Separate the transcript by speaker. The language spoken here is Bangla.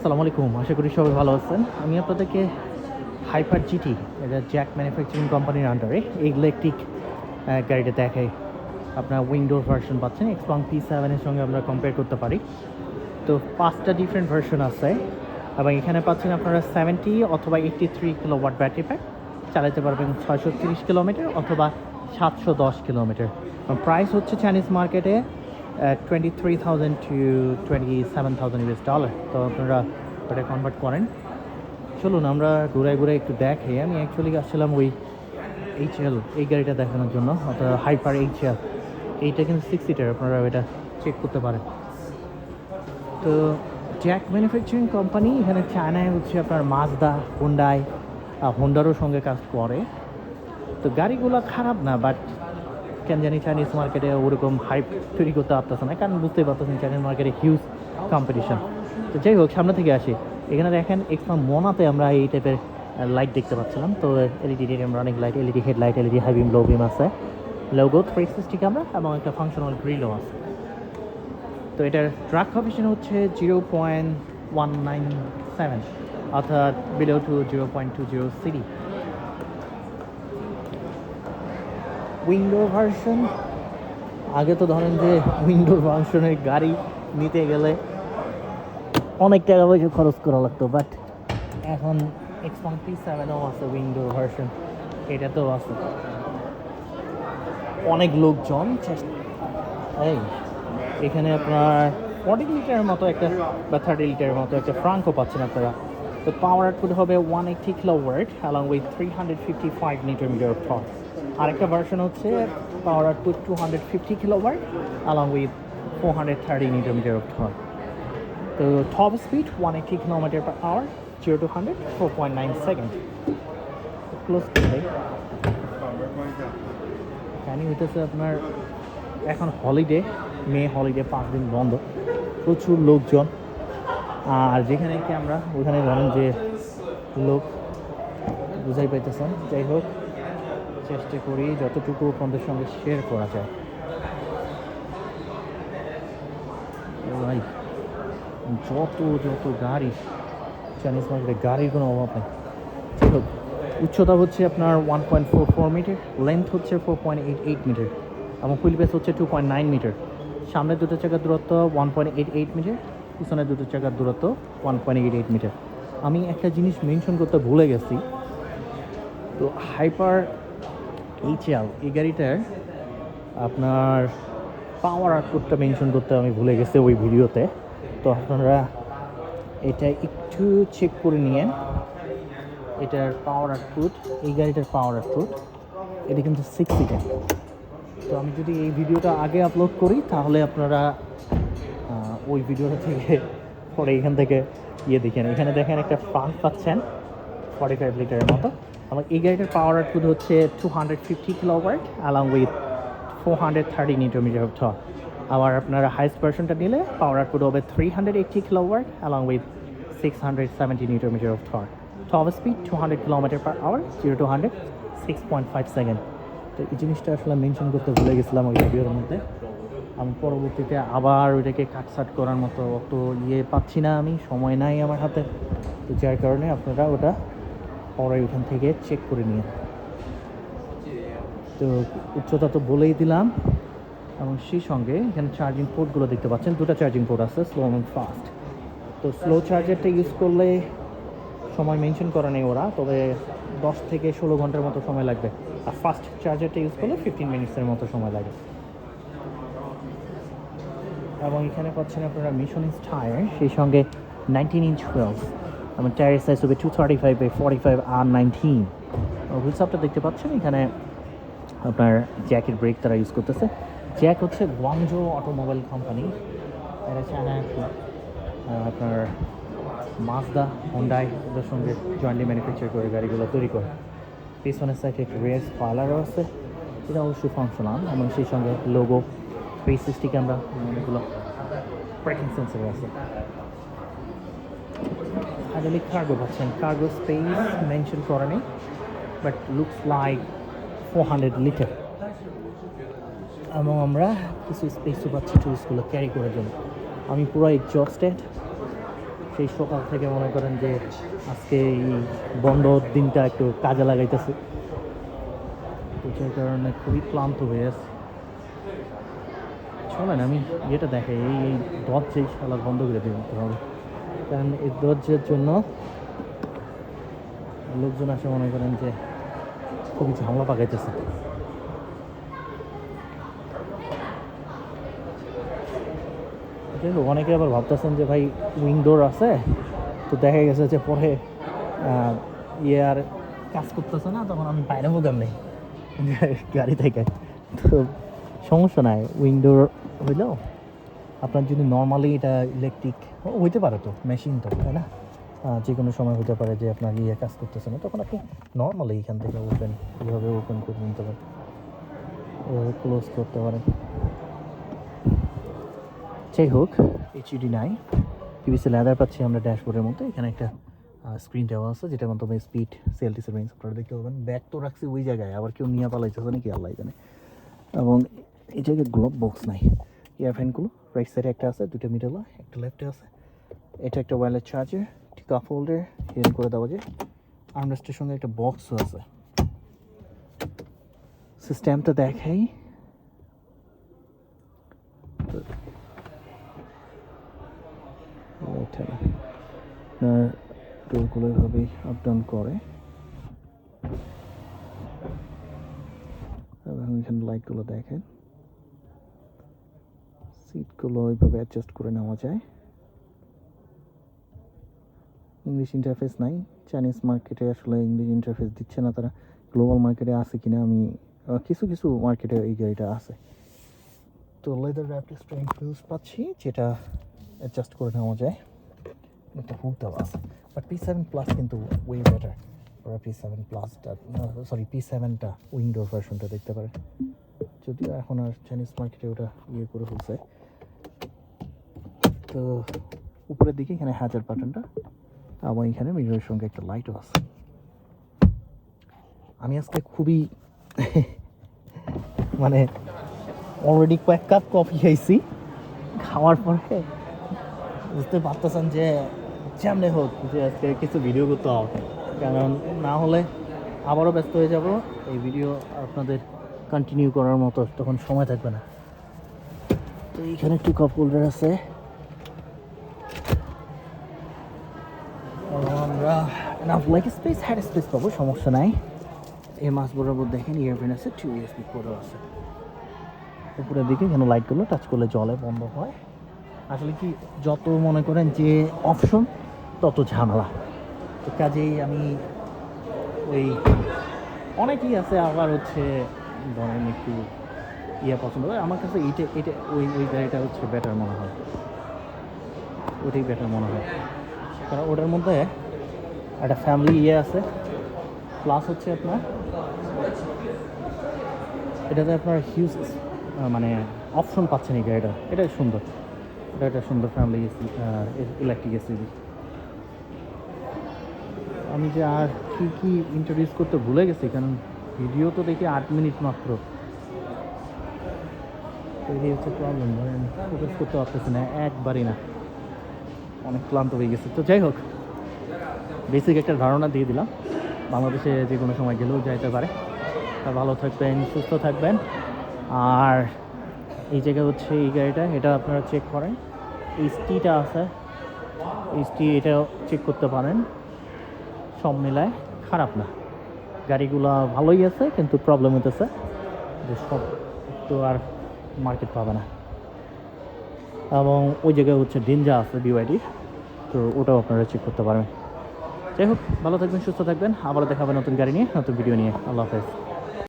Speaker 1: আসসালামু আলাইকুম, আশা করি সবাই ভালো আছেন। আমি আপনাদেরকে হাইপার জিটি এটা জ্যাক ম্যানুফ্যাকচারিং কোম্পানির আন্ডারে এই ইলেকট্রিক গাড়িটা দেখাই। আপনার উইন্ডোর ভার্সন পাচ্ছেন এক্সপাং পি সেভেনের সঙ্গে আমরা কম্পেয়ার করতে পারি। তো পাঁচটা ডিফারেন্ট ভার্সন আছে, এবং এখানে পাচ্ছেন আপনারা সেভেন্টি অথবা eighty three kilo watt battery pack চালাতে পারবেন ছয়শো তিরিশ কিলোমিটার অথবা সাতশো দশ কিলোমিটার প্রাইস হচ্ছে চাইনিজ মার্কেটে twenty three thousand to twenty seven thousand US dollar তো আপনারা ওটা কনভার্ট করেন। চলুন, আমরা ঘুরে ঘুরে একটু দেখে আমি অ্যাকচুয়ালি আসছিলাম ওই এইচ এল এই গাড়িটা দেখানোর জন্য, অর্থাৎ হাইপার এইচ এল এইটা কিন্তু সিক্স সিটার আপনারা এটা চেক করতে পারেন। তো জ্যাক ম্যানুফ্যাকচারিং কোম্পানি এখানে চায়নায় হচ্ছে আপনার মাজদা হুন্ডাই হোন্ডারও সঙ্গে কাজ করে। তো গাড়িগুলো খারাপ না বাট কেন জানি চাইনিজ মার্কেটে ওরকম হাইপ তৈরি করতে পারতেছে না। কারণ বুঝতেই পারতেছেন চাইনিজ মার্কেটে হিউজ কম্পিটিশন তো যাই হোক, সামনে থেকে আসি। এখানে দেখেন এক্সট্রা মোনাতে আমরা এই টাইপের লাইট দেখতে পাচ্ছিলাম। তো LED running light LED headlight LED high beam low beam আছে। লোগো থ্রি সিক্সটি ক্যামেরা এবং একটা ফাংশনাল গ্রিলও আছে। তো এটার ট্রাক কমিশন হচ্ছে zero point one nine seven অর্থাৎ below to zero point two zero CD window version. আগে তো ধরেন যে উইন্ডো ভার্সনের গাড়ি নিতে গেলে অনেক টাকা পয়সা খরচ করা লাগতো বাট এখন এক্সপন পি সেভেনও আছে উইন্ডো ভার্সন, এটাতেও আছে। অনেক লোকজন এই, এখানে আপনার ফর্টি লিটারের মতো একটা বা থার্টি লিটারের মতো একটা ফ্রাঙ্কও পাচ্ছেন আপনারা। তো পাওয়ার আউটপুট হবে one eighty kilo watt along with three hundred fifty five newton metre of আরেকটা ভার্সন হচ্ছে power output two hundred fifty kilo watt along with four hundred thirty metre of torque তো top speed one eighty kilometre per hour zero to hundred four point nine second close কাহিনি হইতেছে আপনার এখন হলিডে মে হলিডে পাঁচ দিন বন্ধ, প্রচুর লোকজন, আর যেখানে ক্যামেরা ওখানে ধরেন যে লোক বুঝাই পাইতেছেন। যাই হোক চেষ্টা করি যতটুকু আপনাদের সঙ্গে শেয়ার করা যায়। যত যত গাড়ি চাইনিজ মার্কেটে গাড়ির কোনো অভাব নেই। যাই হোক, উচ্চতা হচ্ছে আপনার one point four four metre length হচ্ছে four point eight eight metre এবং হুইল বেস হচ্ছে টু পয়েন্ট নাইন মিটার সামনের দুটো চাকার দূরত্ব one point eight eight metre পিছনে দুটো চাকার দূরত্ব one point eight eight metre আমি একটা জিনিস মেনশন করতে ভুলে গেছি। তো হাইপার এইচএল এই গাড়িটার আপনার পাওয়ার আউটপুটটা মেনশন করতে আমি ভুলে গেছি ওই ভিডিওতে। তো আপনারা এটা একটু চেক করে নিয়েন। এটার পাওয়ার আউটপুট এই গাড়িটার পাওয়ার আউটপুট এটা কিন্তু সিক্স সিটার তো আমি যদি এই ভিডিওটা আগে আপলোড করি, তাহলে আপনারা ওই ভিডিওটা থেকে পরে এখান থেকে ইয়ে দেখেন। এখানে দেখেন একটা ফ্রান্ট পাচ্ছেন ফর্টি ফাইভ লিটারের মতো। এবং এই গাড়িটার পাওয়ার আউটপুট হচ্ছে two hundred fifty kilo watt along with four hundred thirty newton metre of torque আবার আপনারা হাইস্ট ভার্সনটা নিলে পাওয়ার আউটপুট হবে three hundred eighty kilo watt along with six hundred seventy newton metre of torque top speed two hundred kilometre per hour zero to hundred six point five second তো এই জিনিসটা আসলে মেনশন করতে ভুলে গেছিলাম ওই ভিডিওর মধ্যে। আমি পরবর্তীতে আবার ওইটাকে কাটসাট করার মতো অত ইয়ে পাচ্ছি না আমি, সময় নাই আমার হাতে। তো যার কারণে আপনারা ওটা পরে ওইখান থেকে চেক করে নিয়ে। তো উচ্চতা তো বলেই দিলাম। এবং সেই সঙ্গে এখানে চার্জিং পোর্টগুলো দেখতে পাচ্ছেন, দুটো চার্জিং পোর্ট আছে স্লো এবং ফাস্ট তো স্লো চার্জারটা ইউজ করলে সময় মেনশন করা নেই ওরা, তবে দশ থেকে ষোলো ঘণ্টার মতো সময় লাগবে। আর ফাস্ট চার্জারটা ইউজ করলে ফিফটিন মিনিটসের মতো সময় লাগে। এবং এখানে পাচ্ছেন আপনারা মিশন ইস টায়ার সেই সঙ্গে নাইনটিন ইঞ্চ হুইলস এবং টায়ার সাইজ হবে two thirty five by forty five R nineteen হুইলসআপটা দেখতে পাচ্ছেন এখানে আপনার জ্যাকের ব্রেক তারা ইউজ করতেছে জ্যাক হচ্ছে গুয়াংজো অটোমোবাইল কোম্পানি এটা চায়নায় আহ, আপনার মাজদা হোন্ডাই ওদের সঙ্গে জয়েন্টলি ম্যানুফ্যাকচার করে গাড়িগুলো তৈরি করে পিছনের সাইডে একটা রেস পার্লারও আছে এটা অবশ্যই ফাংশনাল এবং সেই সঙ্গে লোগো সিক্সটি ক্যামেরা অনেকগুলো ব্রেকিং সেন্সার আছে হাইড্রোলিক কার্গো পাচ্ছেন কার্গো স্পেস মেনশন করা নেই but looks like four hundred litre এবং আমরা কিছু স্পেসও পাচ্ছি টুরিস্টগুলো ক্যারি করার জন্য আমি পুরো এক্সস্টেড সেই সকাল থেকে মনে করেন যে আজকে এই বন্ধ দিনটা একটু কাজে লাগাইতেছে সেই কারণে খুবই ক্লান্ত হয়ে আছে শোনেন আমি যেটা দেখাই এই এই দরজাই শালা বন্ধ করে দিতে হবে কারণ এই দরজার জন্য লোকজন আসে মনে করেন যে খুবই ঝামেলা পাকাইতেছে। অনেকে আবার ভাবতেছেন যে ভাই উইন্ডোর আছে, তো দেখা গেছে যে পরে ইয়ে আর কাজ করতেছে না, তখন আমি বাইরে বোকাম নেই গাড়ি থেকে। তো সমস্যা নাই উইন্ডোর হইলেও আপনার যদি নর্মালি এটা ইলেকট্রিক হইতে পারে তো মেশিন তো, তাই না? যে কোনো সময় হতে পারে যে আপনার ইয়ে কাজ করতেছে না, তখন আপনি নর্মালি এখান থেকে ওপেন কীভাবে ওপেন করে নিতে পারেন? এভাবে ক্লোজ করতে পারেন। যাই হোক এইচডি নাই। পিভিসি লেদার পাচ্ছি আমরা ড্যাশবোর্ডের মধ্যে। এখানে একটা স্ক্রিন দেওয়া আছে, যেটার মাধ্যমে স্পিড সিএলটি সেভিংস আপনারা দেখতে পাবেন। ব্যাগ তো রাখছি ওই জায়গায়, আবার কেউ নিয়ে পালাইতেছে নাকি? আল্লাহ জানে। এবং এই জায়গায় গ্লোভ বক্স নাই। ইয়ার ফ্যানগুলো রাইট সাইডে একটা আছে, দুটো মিডলে একটা লেফটে আছে। এটা একটা ওয়্যারলেস চার্জার একটি কাপ হোল্ডার হিয়ারিং করে দেওয়া যায়। আর্মরেস্টের সঙ্গে একটা বক্সও আছে। সিস্টেমটা দেখাই। আপনার ডোরগুলো এভাবেই আপ ডাউন করে। এবং এখানে লাইটগুলো দেখেন সিটগুলো ওইভাবে অ্যাডজাস্ট করে নেওয়া যায়। ইংলিশ ইন্টারফেস নাই। চাইনিজ মার্কেটে আসলে ইংলিশ ইন্টারফেস দিচ্ছে না তারা। গ্লোবাল মার্কেটে আছে কিনা আমি কিছু কিছু মার্কেটে এই গাড়িটা আছে। তো লেদার র্যাপড স্ট্রেং ফিউজ পাচ্ছি, যেটা অ্যাডজাস্ট করে নেওয়া যায়। একটা হুক দেওয়া আছে। বাট পি সেভেন প্লাস কিন্তু ওয়ে বেটার ওরা পি সেভেন প্লাসটা সরি পি সেভেনটা উইন্ডোর ভার্সনটা দেখতে পারে। যদিও এখন আর চাইনিজ মার্কেটে ওটা ইয়ে করে ফেলছে। তো উপরের দিকে এখানে হাজার বাটনটা, এবং এখানে মিররের সঙ্গে একটা লাইটও আছে। আমি আজকে খুবই মানে অলরেডি কয়েক কাপ কফি খাইছি। খাওয়ার পরে বুঝতে পারতেছেন যে, যেমনি হোক যে আজকে কিছু ভিডিও করতে হবে। কারণ না হলে আবারও ব্যস্ত হয়ে যাব। এই ভিডিও আপনাদের কন্টিনিউ করার মতো তখন সময় থাকবে না। তো এইখানে একটু কাপ হোল্ডার আছে এবং আমরা enough like space had space পাবো, সমস্যা নাই। এই মাছ বরাবর দেখেন ইয়ারফোন আছে টু ইউএসবি পোর্টও আছে। উপরের দিকে যেন লাইটগুলো টাচ করলে জলে বন্ধ হয়। আসলে কি, যত মনে করেন যে অপশন তত ঝামেলা। তো কাজেই আমি ওই, অনেকেই আছে আবার হচ্ছে, ধরেন একটু ইয়ে পছন্দ করে, আমার কাছে এইটা এটা ওই ওই গাড়িটা হচ্ছে বেটার মনে হয়। ওটাই বেটার মনে হয়। কারণ ওটার মধ্যে একটা ফ্যামিলি ইয়ে আছে প্লাস হচ্ছে আপনার, এটাতে আপনার হিউজ মানে অপশন পাচ্ছেন এই গাড়িটা। এটাই সুন্দর। এটা একটা সুন্দর ফ্যামিলি এসি ইলেকট্রিক এসিবি আমি যে আর কি কি ইন্ট্রোডিউস করতে ভুলে গেছি, কারণ ভিডিও তো দেখি আট মিনিট মাত্র। এই হচ্ছে প্রবলেম ফোকাস করতে পারতেছি না, একবারই না। অনেক ক্লান্ত হয়ে গেছে। তো যাই হোক বেসিক একটা ধারণা দিয়ে দিলাম। বাংলাদেশে যে কোনো সময় গেলেও যাইতে পারে। তা ভালো থাকবেন, সুস্থ থাকবেন। আর এই জায়গা হচ্ছে এই গাড়িটা, এটা আপনারা চেক করেন। এই আছে। এই স্টি এটাও চেক করতে পারেন। সব মিলায় খারাপ না। গাড়িগুলো ভালোই আছে, কিন্তু প্রবলেম হতেছে যে সব তো আর মার্কেট পাবে না। এবং ওই জায়গায় হচ্ছে ডেঞ্জা আছে বিওয়াইডির তো ওটাও আপনারা চেক করতে পারবেন। যাই হোক ভালো থাকবেন, সুস্থ থাকবেন। আবার দেখাবেন নতুন গাড়ি নিয়ে, নতুন ভিডিও নিয়ে। আল্লাহ হাফেজ।